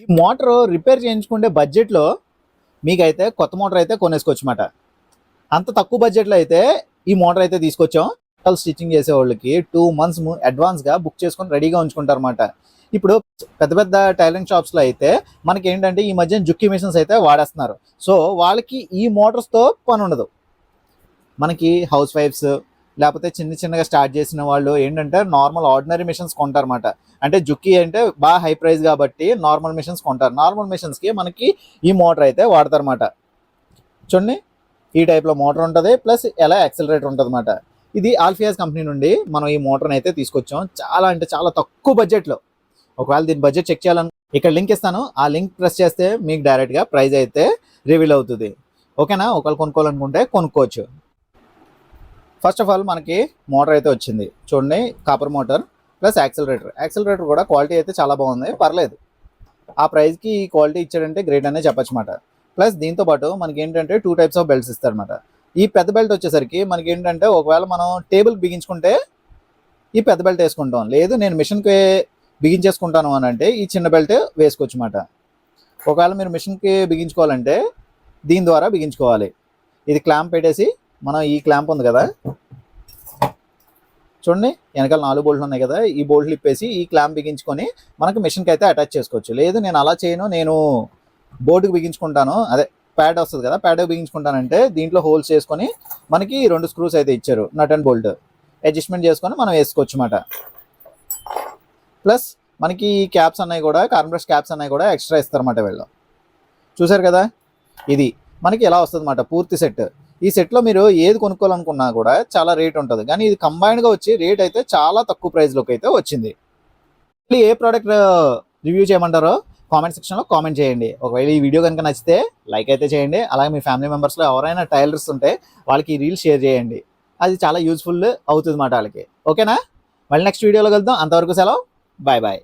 ఈ motor repair చేయించుకుంటే బడ్జెట్లో మీకైతే కొత్త మోటార్ అయితే కొనేసుకోవచ్చు అంత తక్కువ బడ్జెట్లో అయితే ఈ మోటార్ అయితే తీసుకొచ్చాం. స్టిచ్చింగ్ చేసే వాళ్ళకి టూ మంత్స్ అడ్వాన్స్గా బుక్ చేసుకొని రెడీగా ఉంచుకుంటారు అనమాట ఇప్పుడు పెద్ద పెద్ద టైలరింగ్ షాప్స్లో అయితే మనకి ఏంటంటే ఈ మధ్య జుక్కి మిషన్స్ అయితే వాడేస్తున్నారు. సో వాళ్ళకి ఈ మోటార్స్తో పని ఉండదు. మనకి హౌస్ వైఫ్స్ లేకపోతే చిన్న చిన్నగా స్టార్ట్ చేసిన వాళ్ళు ఏంటంటే నార్మల్ ఆర్డినరీ మిషన్స్ కొంటారన్నమాట. అంటే జుక్కి అంటే బాగా హై ప్రైస్ కాబట్టి నార్మల్ మిషన్స్ కొంటారు. నార్మల్ మిషన్స్కి మనకి ఈ మోటార్ అయితే వాడతారన్నమాట. చూడండి ఈ టైప్లో మోటార్ ఉంటుంది ప్లస్ ఎలా యాక్సిలరేటర్ ఉంటుంది అనమాట ఇది ఆల్ఫియాస్ కంపెనీ నుండి మనం ఈ మోటార్ని అయితే తీసుకొచ్చాం. చాలా అంటే చాలా తక్కువ బడ్జెట్లో ఒకవేళ దీని బడ్జెట్ చెక్ చేయాలని ఇక్కడ లింక్ ఇస్తాను. ఆ లింక్ ప్రెస్ చేస్తే మీకు డైరెక్ట్గా ప్రైస్ అయితే రివీల్ అవుతుంది. ఓకేనా ఒకవేళ కొనుక్కోవాలనుకుంటే కొనుక్కోవచ్చు. ఫస్ట్ ఆఫ్ ఆల్ మనకి మోటార్ అయితే వచ్చింది. చూడండి copper motor plus accelerator accelerator కూడా క్వాలిటీ అయితే చాలా బాగుంది. పర్లేదు. ఆ ప్రైస్కి ఈ క్వాలిటీ ఇచ్చాడంటే గ్రేట్ అనే చెప్పచ్చు అనమాట ప్లస్ దీంతో పాటు మనకి ఏంటంటే టూ టైప్స్ ఆఫ్ బెల్ట్స్ ఇస్తారనమాట ఈ పెద్ద బెల్ట్ వచ్చేసరికి మనకి ఏంటంటే ఒకవేళ మనం టేబుల్ బిగించుకుంటే ఈ పెద్ద బెల్ట్ వేసుకుంటాం. లేదు నేను మిషన్కి బిగించేసుకుంటాను అని అంటే ఈ చిన్న బెల్ట్ వేసుకోవచ్చు అనమాట ఒకవేళ మీరు మిషన్కి బిగించుకోవాలంటే దీని ద్వారా బిగించుకోవాలి. ఇది క్లాంప్ పెట్టేసి మనం ఈ క్లాంప్ ఉంది కదా? చూడండి వెనకాల నాలుగు బోల్ట్లు ఉన్నాయి కదా? ఈ బోల్ట్లు ఇప్పేసి ఈ క్లాంప్ బిగించుకొని మనకు మిషన్కి అయితే అటాచ్ చేసుకోవచ్చు. లేదు నేను అలా చేయను నేను బోర్డుకి బిగించుకుంటాను. అదే ప్యాడ్ వస్తుంది కదా ప్యాడ్ బిగించుకుంటానంటే దీంట్లో హోల్స్ చేసుకొని మనకి రెండు స్క్రూస్ అయితే ఇచ్చారు నట్ అండ్ బోల్ట్ అడ్జస్ట్మెంట్ చేసుకొని మనం వేసుకోవచ్చు అన్నమాట. ప్లస్ మనకి ఈ క్యాప్స్ అన్నవి కూడా కార్బన్ బ్రష్ క్యాప్స్ అన్నవి కూడా ఎక్స్ట్రా ఇస్తారన్నమాట వీళ్ళు. చూసారు కదా? ఇది మనకి ఎలా వస్తుంది అన్నమాట పూర్తి సెట్ ఈ సెట్లో మీరు ఏది కొనుక్కోవాలనుకున్నా కూడా చాలా రేట్ ఉంటుంది. కానీ ఇది కంబైన్డ్గా వచ్చి రేట్ అయితే చాలా తక్కువ ప్రైస్లోకి అయితే వచ్చింది. మళ్ళీ ఏ ప్రోడక్ట్ రివ్యూ చేయమంటారో కామెంట్ సెక్షన్లో కామెంట్ చేయండి. ఒకవేళ ఈ వీడియో కనుక నచ్చితే లైక్ అయితే చేయండి. అలాగే మీ ఫ్యామిలీ మెంబర్స్లో ఎవరైనా టైలర్స్ ఉంటే వాళ్ళకి ఈ రీల్ షేర్ చేయండి. అది చాలా యూస్ఫుల్ అవుతుంది అన్నమాట వాళ్ళకి. ఓకేనా మళ్ళీ నెక్స్ట్ వీడియోలో కలుద్దాం. అంతవరకు సెలవు. Bye bye